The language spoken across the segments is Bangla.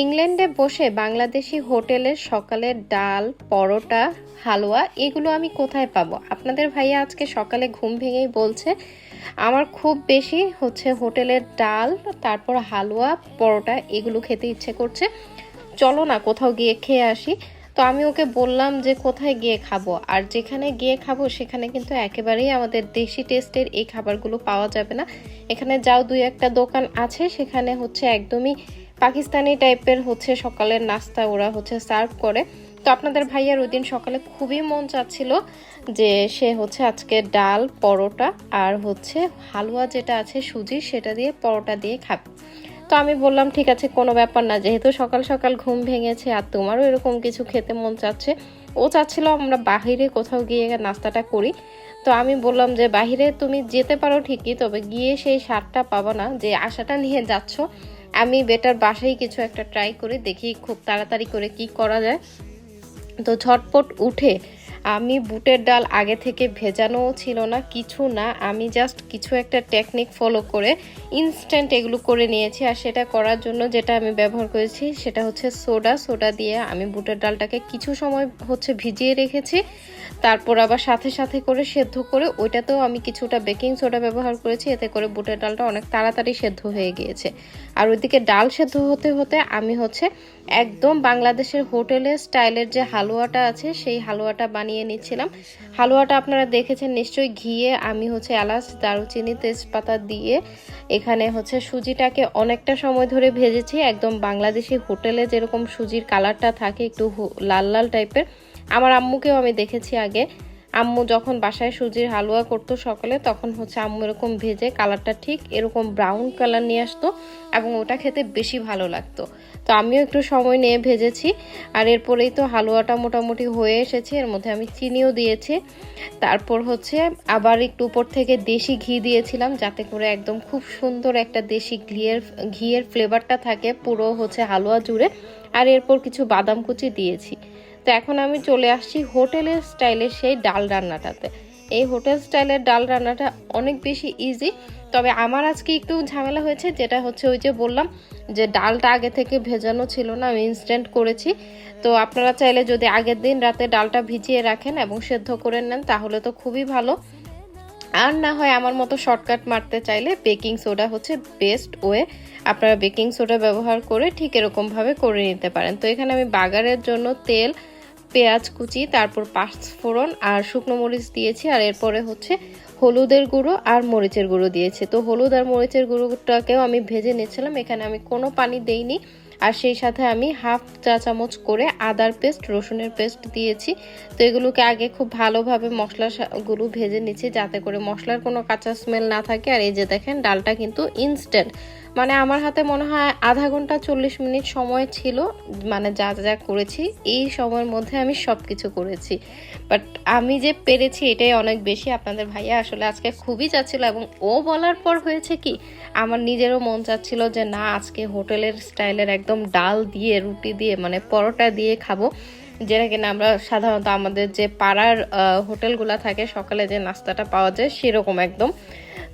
ইংল্যান্ডে বসে বাংলাদেশি হোটেলের সকালের ডাল, পরোটা, হালুয়া, এগুলো আমি কোথায় পাবো? আপনাদের ভাইয়া আজকে সকালে ঘুম ভেঙেই বলছে, আমার খুব বেশি হচ্ছে হোটেলের ডাল, তারপর হালুয়া, পরোটা, এগুলো খেতে ইচ্ছে করছে। চলো না কোথাও গিয়ে খেয়ে আসি। তো আমি ওকে বললাম যে, কোথায় গিয়ে খাব? আর যেখানে গিয়ে খাব, সেখানে কিন্তু একেবারেই আমাদের দেশি টেস্টের এই খাবারগুলো পাওয়া যাবে না। এখানে যাও, দুই একটা দোকান আছে, সেখানে হচ্ছে একদমই পাকিস্তানি টাইপের হচ্ছে সকালের নাস্তা, ওরা হচ্ছে সার্ভ করে। তো আপনাদের ভাইয়ার ওই দিন সকালে খুবই মন চাচ্ছিল যে সে হচ্ছে আজকে ডাল, পরোটা আর হচ্ছে হালুয়া যেটা আছে সুজি, সেটা দিয়ে পরোটা দিয়ে খাবে। তো আমি বললাম, ঠিক আছে, কোনো ব্যাপার না, যেহেতু সকাল সকাল ঘুম ভেঙেছে আর তোমারও এরকম কিছু খেতে মন চাচ্ছে। ও চাচ্ছিল আমরা বাহিরে কোথাও গিয়ে নাস্তাটা করি। তো আমি বললাম যে, বাহিরে তুমি যেতে পারো ঠিকই, তবে গিয়ে সেই স্বাদটা পাবো না, যে আশাটা নিয়ে যাচ্ছ। আমি বেটার বাসায় কিছু একটা ট্রাই করে, দেখি খুব তাড়াতাড়ি করে কি করা যায়। তো ঝটপট উঠে আমি বুটের ডাল আগে থেকে ভেজানোও ছিল না, কিছু না। আমি জাস্ট কিছু একটা টেকনিক ফলো করে ইনস্ট্যান্ট এগুলো করে নিয়েছি। আর সেটা করার জন্য যেটা আমি ব্যবহার করেছি, সেটা হচ্ছে সোডা। সোডা দিয়ে আমি বুটের ডালটাকে কিছু সময় হচ্ছে ভিজিয়ে রেখেছি। তারপর আবার সাথে সাথে করে সেদ্ধ করে ওইটাতেও আমি কিছুটা বেকিং সোডা ব্যবহার করেছি। এতে করে বুটের ডালটা অনেক তাড়াতাড়ি সেদ্ধ হয়ে গিয়েছে। আর ওইদিকে ডাল সেদ্ধ হতে হতে আমি হচ্ছে একদম বাংলাদেশের হোটেলের স্টাইলের যে হালুয়াটা আছে, সেই হালুয়াটা বানিয়ে নিচ্ছিলাম। হালুয়াটা আপনারা দেখেছেন, নিশ্চয়ই ঘিয়ে আমি হচ্ছে এলাচ, দারুচিনি, তেজপাতা দিয়ে এখানে হচ্ছে সুজিটাকে অনেকটা সময় ধরে ভেজেছি। একদম বাংলাদেশি হোটেলে যেরকম সুজির কালারটা থাকে, একটু লাল লাল টাইপের আমার আম্মুকেও আমি দেখেছি আগে। আম্মু যখন বাসায় সুজির হালুয়া করতো সকালে, তখন হচ্ছে আম্মু এরকম ভেজে কালারটা ঠিক এরকম ব্রাউন কালার নিয়ে আসতো এবং ওটা খেতে বেশি ভালো লাগতো। তো আমিও একটু সময় নিয়ে ভেজেছি আর এরপরেই তো হালুয়াটা মোটামুটি হয়ে এসেছে। এর মধ্যে আমি চিনিও দিয়েছি। তারপর হচ্ছে আবার একটু উপর থেকে দেশি ঘি দিয়েছিলাম যাতে করে একদম খুব সুন্দর একটা দেশি ঘিয়ের ঘিয়ের ফ্লেভারটা থাকে পুরো হচ্ছে হালুয়া জুড়ে। আর এরপর কিছু বাদাম কুচি দিয়েছি। তো এখন আমি চলে আসছি হোটেলের স্টাইলের সেই ডাল রান্নাটাতে। এই হোটেল স্টাইলের ডাল রান্নাটা অনেক বেশি ইজি তবে আমার আজকে একটু ঝামেলা হয়েছে, যেটা হচ্ছে ওই যে বললাম যে ডালটা আগে থেকে ভেজানো ছিল না, আমি ইনস্ট্যান্ট করেছি। তো আপনারা চাইলে যদি আগের দিন রাতে ডালটা ভিজিয়ে রাখেন এবং সেদ্ধ করে নেন, তাহলে তো খুবই ভালো। আর না হয় আমার মতো শর্টকাট মারতে চাইলে বেকিং সোডা হচ্ছে বেস্ট ওয়ে আপনারা বেকিং সোডা ব্যবহার করে ঠিক এরকমভাবে করে নিতে পারেন। তো এখানে আমি বাগারের জন্য তেল পেঁয়াজ কুচি, তারপর পাঁচফোড়ন আর শুকনো মরিচ দিয়েছি, আর এরপরে হচ্ছে হলুদের গুঁড়ো আর মরিচের গুঁড়ো দিয়েছে। তো হলুদ আর মরিচের গুঁড়োটাকেও আমি ভেজে নিচ্ছিলাম এখানে আমি কোনো পানি দেইনি। আর সেই সাথে আমি হাফ চা চামচ করে আদার পেস্ট, রসুনের পেস্ট দিয়েছি। তো এগুলোকে আগে খুব ভালোভাবে মশলাগুলো ভেজে নিচ্ছি, যাতে করে মশলার কোনো কাঁচা স্মেল না থাকে। আর এই যে দেখেন, ডালটা কিন্তু ইনস্ট্যান্ট মানে আমার হাতে মনে হয় আধা ঘণ্টা চল্লিশ মিনিট সময় ছিল মানে যা যা করেছি, এই সময়ের মধ্যে আমি সব কিছু করেছি। বাট আমি যে পেরেছি এটাই অনেক বেশি। আপনাদের ভাইয়া আসলে আজকে খুবই চাচ্ছিল এবং ও বলার পর হয়েছে কি, আমার নিজেরও মন চাচ্ছিল যে না, আজকে হোটেলের স্টাইলের একদম ডাল দিয়ে, রুটি দিয়ে মানে পরোটা দিয়ে খাব। যেটা কিনা আমরা সাধারণত আমাদের যে পাড়ার হোটেলগুলো থাকে, সকালে যে নাস্তাটা পাওয়া যায় সেরকম একদম।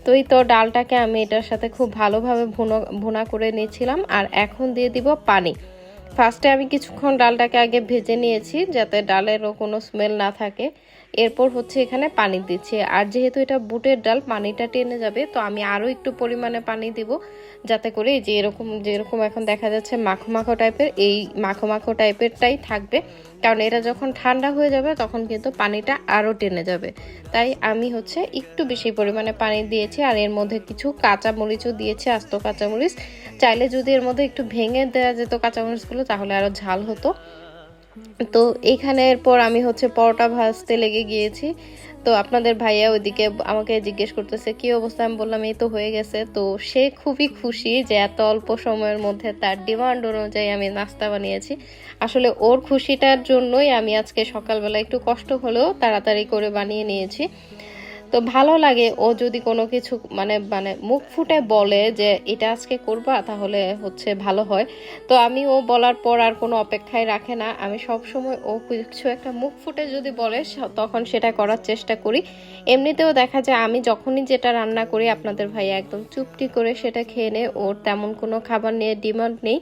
তো এই তো ডালটাকে আমি এটার সাথে খুব ভালোভাবে ভুনো, ভুনা করে নিয়েছিলাম আর এখন দিয়ে দিব পানি। ফার্স্টে আমি কিছুক্ষণ ডালটাকে আগে ভেজে নিয়েছি যাতে ডালেরও কোনো স্মেল না থাকে। এরপর হচ্ছে এখানে পানি দিচ্ছি। আর যেহেতু এটা বুটের ডাল, পানিটা টেনে যাবে, তো আমি আরও একটু পরিমাণে পানি দিব, যাতে করে যে এরকম, যেরকম এখন দেখা যাচ্ছে মাখো মাখো টাইপের, এই মাখো মাখো টাইপেরটাই থাকবে। কারণ এটা যখন ঠান্ডা হয়ে যাবে, তখন কিন্তু পানিটা আরও টেনে যাবে। তাই আমি হচ্ছে একটু বেশি পরিমাণে পানি দিয়েছি, আর এর মধ্যে কিছু কাঁচামরিচও দিয়েছি, আস্ত কাঁচামরিচ। চাইলে যদি এর মধ্যে একটু ভেঙে দেওয়া যেত কাঁচামরিচগুলো, তাহলে আরও ঝাল হতো। তো এখানের পর আমি হচ্ছে পরোটা ভাজতে লেগে গিয়েছি। তো আপনাদের ভাইয়া ওইদিকে আমাকে জিজ্ঞেস করতেছে, কি অবস্থা? আমি বললাম, এই তো হয়ে গেছে। তো সে খুবই খুশি যে এত অল্প সময়ের মধ্যে তার ডিমান্ড অনুযায়ী আমি নাস্তা বানিয়েছি। আসলে ওর খুশিটার জন্যই আমি আজকে সকালবেলা একটু কষ্ট হলেও তাড়াতাড়ি করে বানিয়ে নিয়েছি। তো ভালো লাগে ও যদি কোনো কিছু মানে মানে মুখ ফুটে বলে যে এটা আজকে করবা তাহলে হচ্ছে ভালো হয়। তো আমি ও বলার পর আর কোনো অপেক্ষায় রাখে না। আমি সব সময় ও কিছু একটা মুখ ফুটে যদি বলে তখন সেটা করার চেষ্টা করি। এমনিতেও দেখা যায় আমি যখনই যেটা রান্না করি, আপনাদের ভাই একদম চুপটি করে সেটা খেয়ে নেয়। ওর তেমন কোনো খাবার নিয়ে ডিমান্ড নেই।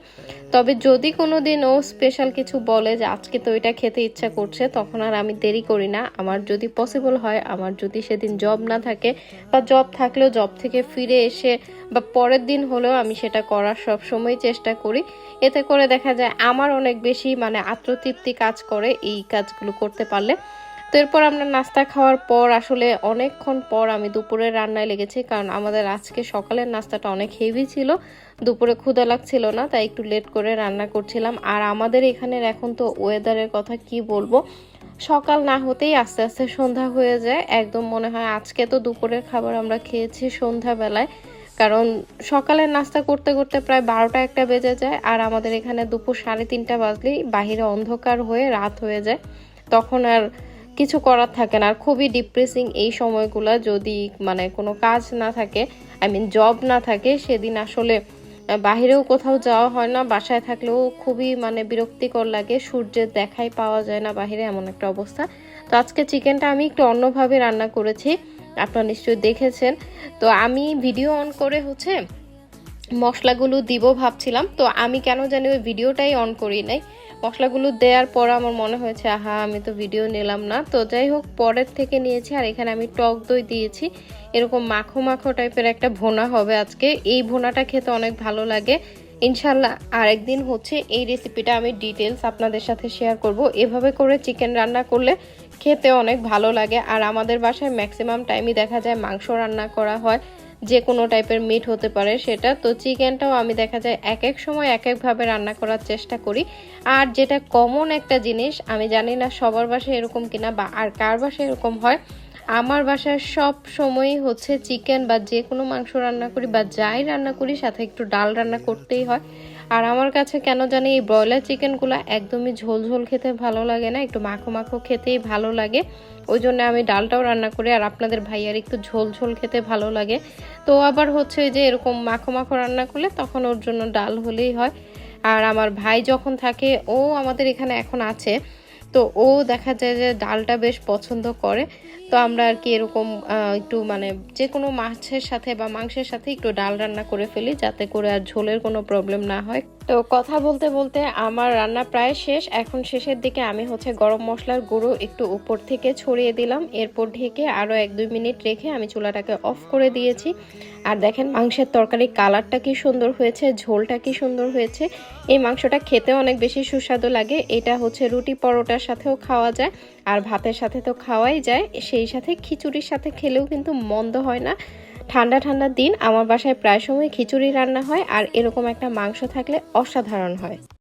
তবে যদি কোনো দিন ও স্পেশাল কিছু বলে যে আজকে তো এটা খেতে ইচ্ছা করছে, তখন আর আমি দেরি করি না। আমার যদি পসিবল হয়, আমার যদি সেদিন জব না থাকে বা জব থাকলেও জব থেকে ফিরে এসে বা পরের দিন হলেও আমি সেটা করার সব সময় চেষ্টা করি। এতে করে দেখা যায় আমার অনেক বেশি মানে আত্মতৃপ্তি কাজ করে এই কাজগুলো করতে পারলে। তো এরপর আমরা নাস্তা খাওয়ার পর আসলে অনেকক্ষণ পর আমি দুপুরে রান্নায় লেগেছি কারণ আমাদের আজকে সকালের নাস্তাটা অনেক হেভি ছিল। দুপুরে ক্ষুদা লাগছিল না, তাই একটু লেট করে রান্না করছিলাম। আর আমাদের এখানের এখন তো ওয়েদারের কথা কি বলব? সকাল না হতেই আস্তে আস্তে সন্ধ্যা হয়ে যায়। একদম মনে হয় আজকে তো দুপুরের খাবার আমরা খেয়েছি সন্ধ্যাবেলায়। কারণ সকালের নাস্তা করতে করতে প্রায় বারোটা একটা বেজে যায় আর আমাদের এখানে দুপুর সাড়ে তিনটা বাজলেই বাহিরে অন্ধকার হয়ে রাত হয়ে যায়। তখন আর কিছু করার থাকে না। আর খুবই ডিপ্রেসিং এই সময়গুলো যদি মানে কোনো কাজ না থাকে আই মিন জব না থাকে, সেদিন আসলে বাহিরেও কোথাও যাওয়া হয় না, বাসায় থাকলেও খুবই মানে বিরক্তিকর লাগে, সূর্যের দেখাই পাওয়া যায় না বাহিরে এমন একটা অবস্থা। তো আজকে চিকেনটা আমি একটু অন্যভাবে রান্না করেছি, আপনারা নিশ্চয়ই দেখেছেন। তো আমি ভিডিও অন করে হচ্ছে মশলাগুলো দিব ভাবছিলাম, তো আমি কেন জানি ওই ভিডিওটাই অন করি নাই। মশলাগুলো দেওয়ার পর আমার মনে হয়েছে, আহা, আমি তো ভিডিও নিলাম না। তো যাই হোক, পরের থেকে নিয়েছি, আর এখানে আমি টক দই দিয়েছি। এরকম মাখো মাখো টাইপের একটা ভোনা হবে আজকে। এই ভোনাটা খেতে অনেক ভালো লাগে। ইনশাল্লাহ আরেকদিন হচ্ছে এই রেসিপিটা আমি ডিটেলস আপনাদের সাথে শেয়ার করব। এভাবে করে চিকেন রান্না করলে খেতে অনেক ভালো লাগে। আর আমাদের বাসায় ম্যাক্সিমাম টাইমই দেখা যায় মাংস রান্না করা হয়। যে কোনো টাইপের মিট হতে পারে সেটা। তো চিকেনটাও আমি দেখা যায় এক এক সময় এক একভাবে রান্না করার চেষ্টা করি। আর যেটা কমন একটা জিনিস, আমি জানি না সবার বাসায় এরকম কিনা বা আর কার বাসায় এরকম হয়, আমার বাসায় সব সময়ই হচ্ছে চিকেন বা যে কোনো মাংস রান্না করি বা যাই রান্না করি, সাথে একটু ডাল রান্না করতেই হয়। আর আমার কাছে কেন জানি এই ব্রয়লার চিকেনগুলো একদমই ঝোল ঝোল খেতে ভালো লাগে না, একটু মাখো মাখো খেতেই ভালো লাগে। ওই জন্য আমি ডালটাও রান্না করি, আর আপনাদের ভাইয়ার একটু ঝোল ঝোল খেতে ভালো লাগে। তো আবার হচ্ছে যে এরকম মাখো মাখো রান্না করলে তখন ওর জন্য ডাল হলেই হয়। আর আমার ভাই যখন থাকে, ও আমাদের এখানে এখন আছে, তো ও দেখা যায় যে ডালটা বেশ পছন্দ করে। তো আমরা আর কি এরকম একটু মানে যে কোনো মাছের সাথে বা মাংসের সাথে একটু ডাল রান্না করে ফেলি যাতে করে আর ঝোলের কোনো প্রবলেম না হয়। তো কথা বলতে বলতে আমার রান্না প্রায় শেষ। এখন শেষের দিকে আমি হচ্ছে গরম মশলার গুঁড়ো একটু উপর থেকে ছড়িয়ে দিলাম। এরপর ঢেকে আরও এক দুই মিনিট রেখে আমি চুলাটাকে অফ করে দিয়েছি। আর দেখেন মাংসের তরকারি কালারটা কি সুন্দর হয়েছে, ঝোলটা কি সুন্দর হয়েছে। এই মাংসটা খেতে অনেক বেশি সুস্বাদু লাগে। এটা হচ্ছে রুটি পরোটার সাথেও খাওয়া যায়। আর ভাতের সাথে তো খাওয়াই যায়। সেই সাথে খিচুড়ির সাথে খেলেও কিন্তু মন্দ হয় না। ঠান্ডা ঠান্ডা দিন, আমার বাসায় প্রায় সময় খিচুড়ি রান্না হয় আর এরকম একটা মাংস থাকলে অসাধারণ হয়।